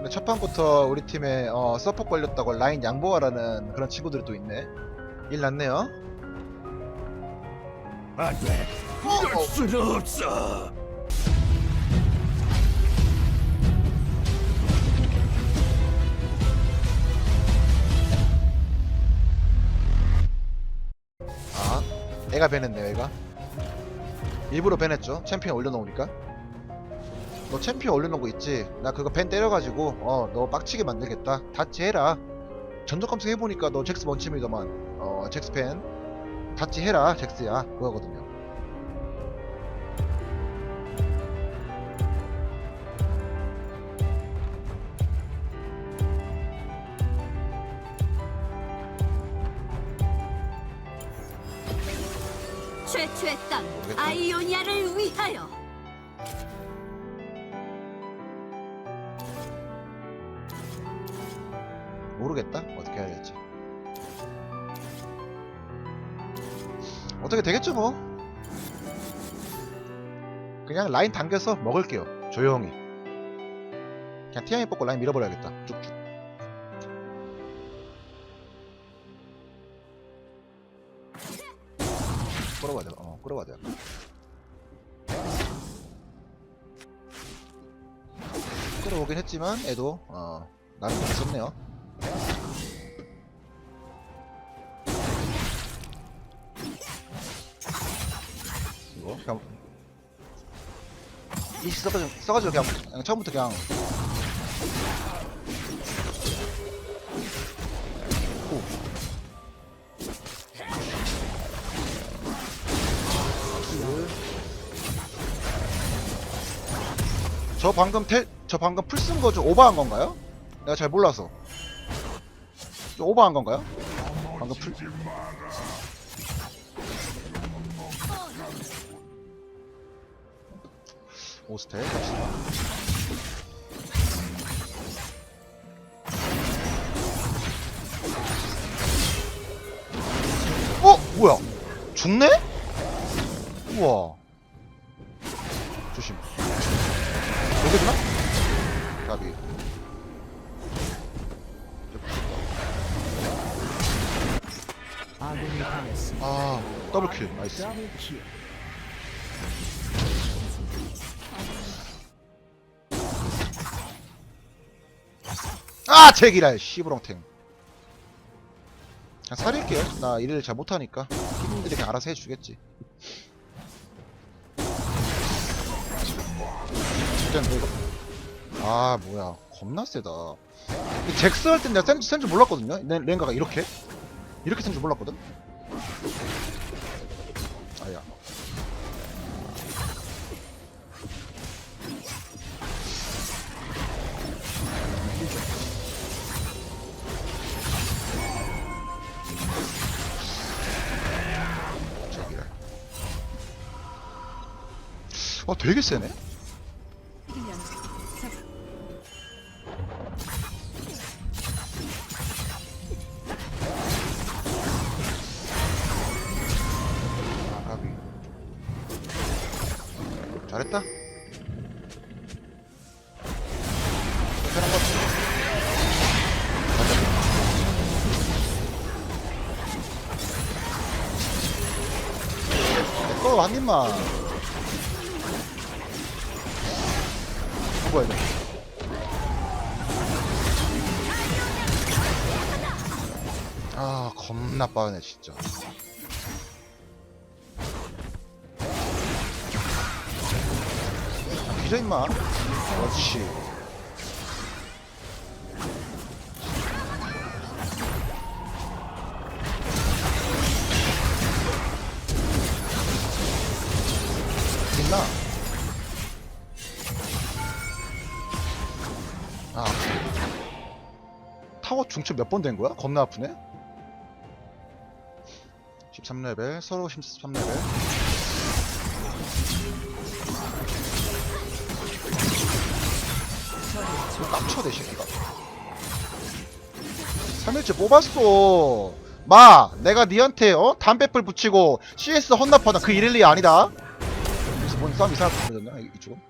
근데 첫 판부터 우리 팀에 어, 서포 걸렸다고 라인 양보하라는 그런 친구들이 또 있네. 일 났네요. 안돼 이럴 수는 없어 아, 애가 배냈네요, 애가. 일부러 배냈죠. 챔피언 올려놓으니까. 너 챔피언 올려놓은 거 있지? 나 그거 밴 때려가지고, 어, 너 빡치게 만들겠다. 다치 해라. 전적 검색 해보니까 너 잭스 원침이더만. 어, 잭스 팬. 다치 해라, 잭스야. 그거거든요. 최초의 땅. 아이오니아를 위하여 어떻게 되겠죠, 뭐. 그냥 라인 당겨서 먹을게요. 조용히. 그냥 티아이 뽑고 라인 밀어버려야겠다. 쭉쭉. 끌어봐야 돼. 어, 끌어봐야 돼. 끌어오긴 했지만, 애도, 어, 나름 잘썼네요 그냥 이 써가지고 써가지고 그냥, 그냥 처음부터 그냥 오. 저 방금 텔, 저 방금 풀 쓴 거 좀 오버한 건가요? 내가 잘 몰라서. 좀 오버한 건가요? 방금 풀. 오스텔 갑시다. 어? 뭐야? 죽네? 우와. 조심. 여기구나? 가비. 아, 더블킬. 나이스. 아, 제기랄. 씨부렁탱. 그냥 살릴게요. 나 일을 잘 못하니까. 팀들이 그냥 알아서 해주겠지. 이거. 아, 뭐야. 겁나 세다. 잭스 할 땐 내가 센, 센줄 몰랐거든요. 렌, 렌가가 이렇게. 이렇게 센줄 몰랐거든. 어, 되게 세네? 아, 가비. 잘했다. 편한 것 내꺼 한 입만. 뭐야, 이거. 아, 겁나 빠르네, 진짜. 아, 기저 임마. 그렇지. 있나? 중첩 몇 번 된 거야? 겁나 아프네. 13레벨, 서로 13레벨. 깜쳐 내 새끼가 3일째 뽑았어 마 내가 니한테 어? 담배불 붙이고 CS 헌납하다 그 이럴리 아니다 그래서 뭔 싸움 이상하게 벌어졌냐 이- 이쪽은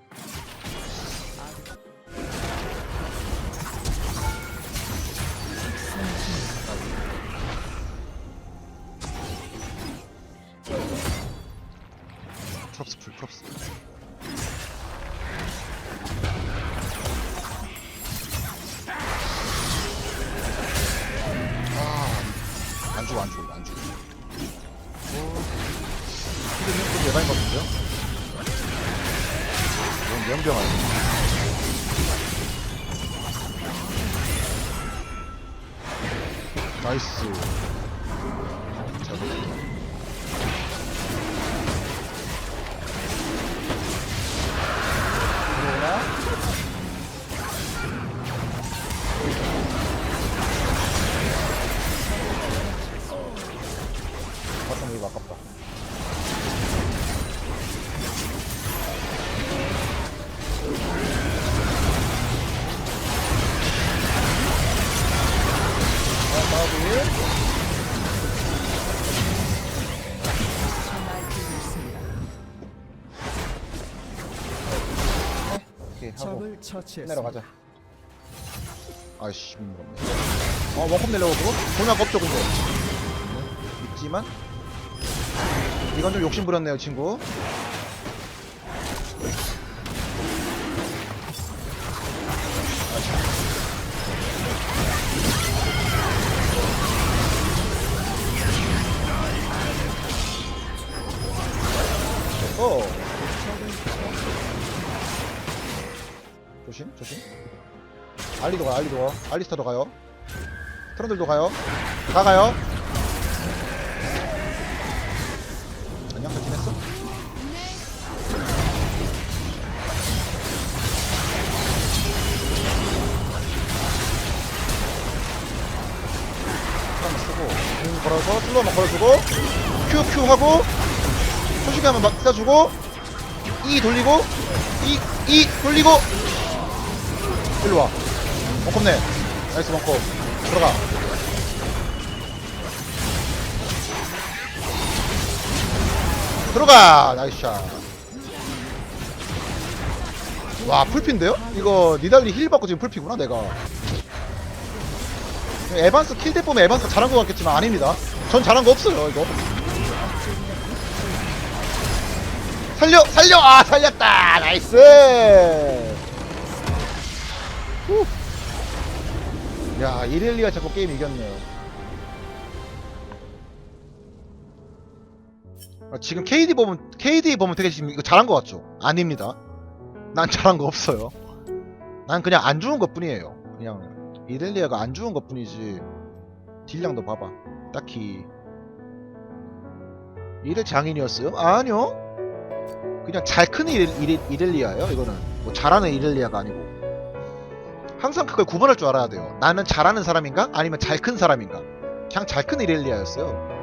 프롭스 풀 프롭스 아안 죽어 안 죽어 안 죽어. 어, 근데 좀 예반인 것 같은데요? 너무 명병하네 나이스. 잘 먹었다 처치했습니다. 내려가자. 아이씨, 무겁네. 어, 내려고 그거? 전혀 없죠, 근데. 네, 있지만. 이건 좀 욕심 부렸네요, 친구. 어. 알리도 가, 알리도 가. 알리스타도 가요. 트런들도 가요. 다 가요. 안녕, 잘 지냈어? 트런드 쓰고, 공 걸어서, 슬로우 한번 걸어주고, 큐, 큐 하고, 소식이 한번 막 쏴주고, E 돌리고, E, E 돌리고, 일로 와. 원컵네. 나이스 원컵. 들어가. 들어가. 나이스 샷. 와, 풀피인데요? 이거 니달리 힐 받고 지금 풀피구나, 내가. 에반스 킬대 보면 에반스 잘한 것 같겠지만 아닙니다. 전 잘한 거 없어요, 이거. 살려! 살려! 아, 살렸다! 나이스! 후. 야, 이렐리아 자꾸 게임 이겼네요. 아, 지금 KD 보면, KD 보면 되게 지금 이거 잘한 것 같죠? 아닙니다. 난 잘한 거 없어요. 난 그냥 안 죽은 것 뿐이에요. 그냥, 이렐리아가 안 죽은 것 뿐이지. 딜량도 봐봐. 딱히. 이래 장인이었어요? 아니요. 그냥 잘 이렐, 이렐리아예요, 이거는. 뭐 잘하는 이렐리아가 아니고. 항상 그걸 구분할 줄 알아야 돼요. 나는 잘하는 사람인가? 아니면 잘 큰 사람인가? 그냥 잘 큰 이렐리아였어요.